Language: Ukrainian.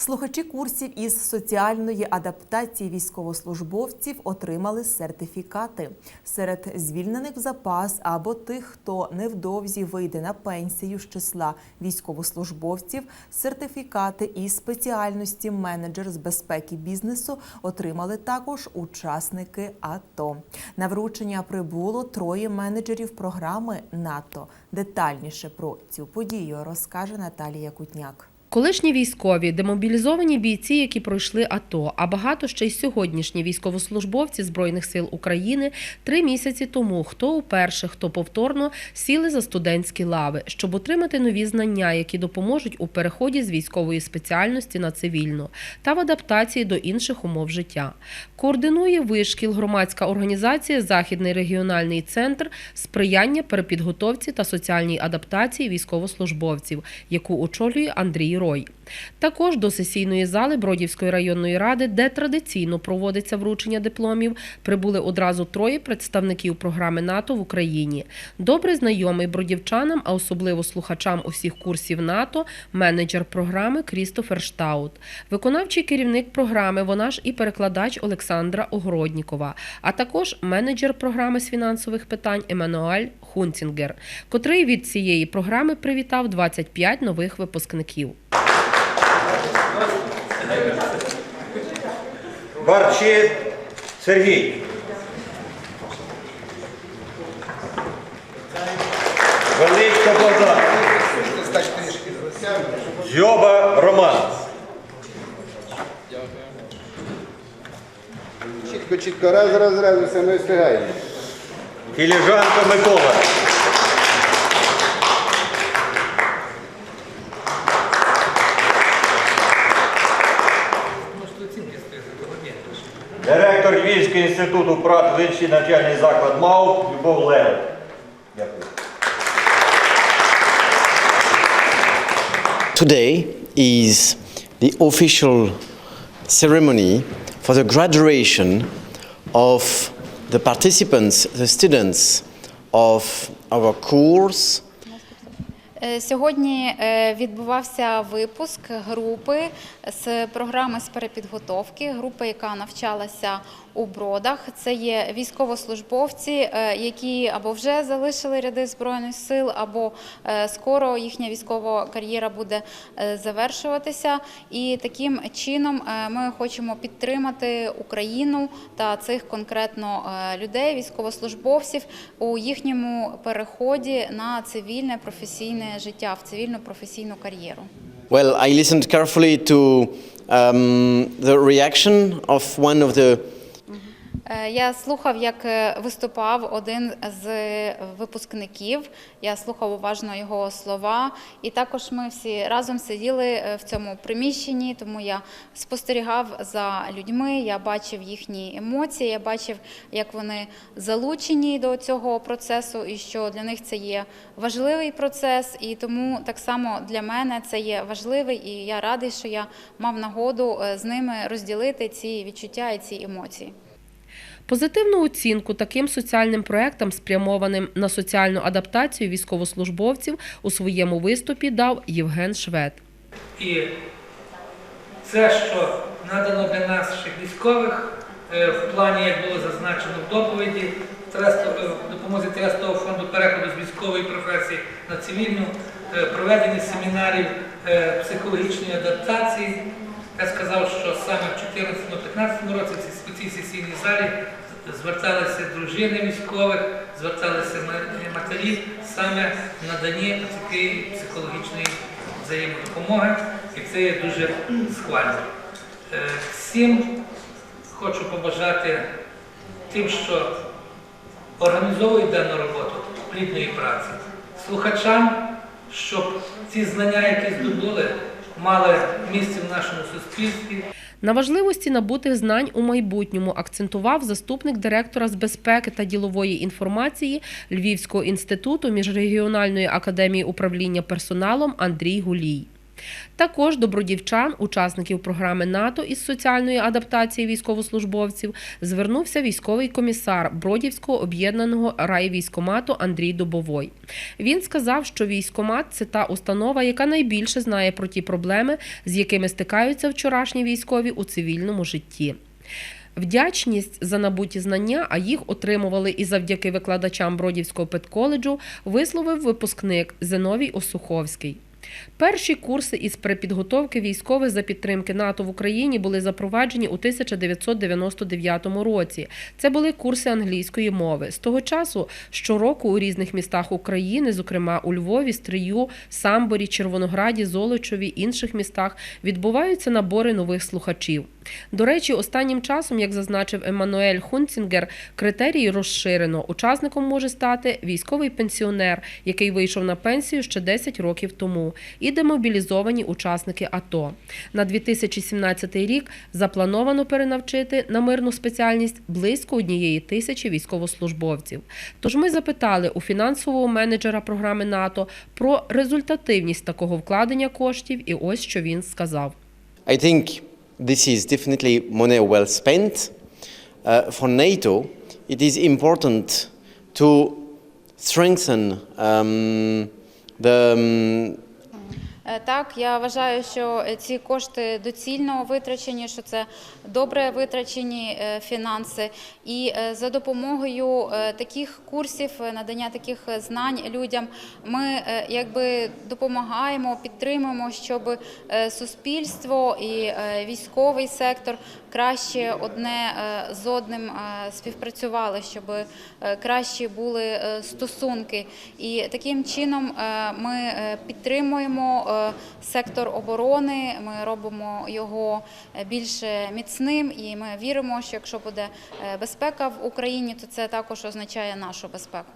Слухачі курсів із соціальної адаптації військовослужбовців отримали сертифікати. Серед звільнених в запас або тих, хто невдовзі вийде на пенсію з числа військовослужбовців, сертифікати із спеціальності менеджер з безпеки бізнесу отримали також учасники АТО. На вручення прибуло троє менеджерів програми НАТО. Детальніше про цю подію розкаже Наталія Кутняк. Колишні військові, демобілізовані бійці, які пройшли АТО, а багато ще й сьогоднішні військовослужбовці Збройних сил України три місяці тому, хто уперше, хто повторно, сіли за студентські лави, щоб отримати нові знання, які допоможуть у переході з військової спеціальності на цивільну та в адаптації до інших умов життя. Координує вишкіл громадська організація Західний регіональний центр сприяння перепідготовці та соціальній адаптації військовослужбовців, яку очолює Андрій Рой. Також до сесійної зали Бродівської районної ради, де традиційно проводиться вручення дипломів, прибули одразу троє представників програми НАТО в Україні. Добре знайомий бродівчанам, а особливо слухачам усіх курсів НАТО, менеджер програми Крістофер Штаут, виконавчий керівник програми, вона ж і перекладач Олександра Огороднікова, а також менеджер програми з фінансових питань Еммануель Хунцінгер, котрий від цієї програми привітав 25 нових випускників. Барчит Сергій. Величко Богдан. Дзьоба Роман. Чітко, чітко, раз, раз, раз, все ми встигаємо. Філіжанко Микола. Директор Львівського інституту прав вищий навчальний заклад МАУ Любов Лелик. Дякую. Today is the official ceremony for the graduation of the participants, the students of our course Е, Сьогодні е, відбувався випуск групи з програми з перепідготовки, групи, яка навчалася у бродах. Це є військовослужбовці, е, які або вже залишили ряди збройних сил, або е, скоро їхня військова кар'єра буде е, завершуватися. І таким чином е, ми хочемо підтримати Україну та цих конкретно е, людей, військовослужбовців у їхньому переході на цивільне професійне життя, в цивільну професійну кар'єру. Well, I listened carefully to um, the reaction of one of the Е, Я слухав, як е, виступав один з випускників. Я слухав уважно його слова, і також ми всі разом сиділи е, в цьому приміщенні, тому я спостерігав за людьми. Я бачив їхні емоції, я бачив, як вони залучені до цього процесу, і що для них це є важливий процес. І тому так само для мене це є важливий, і я радий, що я мав нагоду е, з ними розділити ці відчуття і ці емоції. Позитивну оцінку таким соціальним проектам, спрямованим на соціальну адаптацію військовослужбовців, у своєму виступі дав Євген Швед. І це, що надано для наших військових е, в плані, як було зазначено в доповіді, е, допомозі Трестового фонду переходу з військової професії на цивільну, е, проведення семінарів психологічної адаптації. Я сказав, що саме в 2014-2015 році в цій- сесійній залі зверталися дружини військових, зверталися ма- матері саме в наданні такої психологічної взаємодопомоги, і це є дуже схвально. Е, Всім хочу побажати тим, що організовують дану роботу плідної праці, слухачам, щоб ці знання, які здобули, мали місце в нашому суспільстві. На важливості набутих знань у майбутньому акцентував заступник директора з безпеки та ділової інформації Львівського інституту міжрегіональної академії управління персоналом Андрій Гулій. Також до бродівчан, учасників програми НАТО із соціальної адаптації військовослужбовців, звернувся військовий комісар Бродівського об'єднаного райвійськомату Андрій Добовой. Він сказав, що військомат це та установа, яка найбільше знає про ті проблеми, з якими стикаються вчорашні військові у цивільному житті. Вдячність за набуті знання, а їх отримували і завдяки викладачам Бродівського педколеджу, висловив випускник Зиновій Осуховський. Перші курси із перепідготовки військових за підтримки НАТО в Україні були запроваджені у 1999 році. Це були курси англійської мови. З того часу щороку у різних містах України, зокрема у Львові, Стрию, Самборі, Червонограді, Золочеві, інших містах, відбуваються набори нових слухачів. До речі, останнім часом, як зазначив Еммануель Хунцінгер, критерії розширено. Учасником може стати військовий пенсіонер, який вийшов на пенсію ще 10 років тому, і демобілізовані учасники АТО. На 2017 рік заплановано перенавчити на мирну спеціальність близько однієї тисячі військовослужбовців. Тож ми запитали у фінансового менеджера програми НАТО про результативність такого вкладення коштів, і ось що він сказав. I think this is definitely money well spent. Uh, for NATO, it is important to strengthen um, the um, Так, я вважаю, що е, ці кошти доцільно витрачені, що це добре витрачені е, фінанси. І е, за допомогою е, таких курсів, е, надання таких е, знань людям, ми е, якби допомагаємо, підтримуємо, щоб е, суспільство і е, військовий сектор краще одне е, з одним е, співпрацювали, щоб е, кращі були е, стосунки. І таким чином е, ми е, підтримуємо е, сектор оборони, ми робимо його е, більш міцним, і ми віримо, що якщо буде е, безпека в Україні, то це також означає нашу безпеку.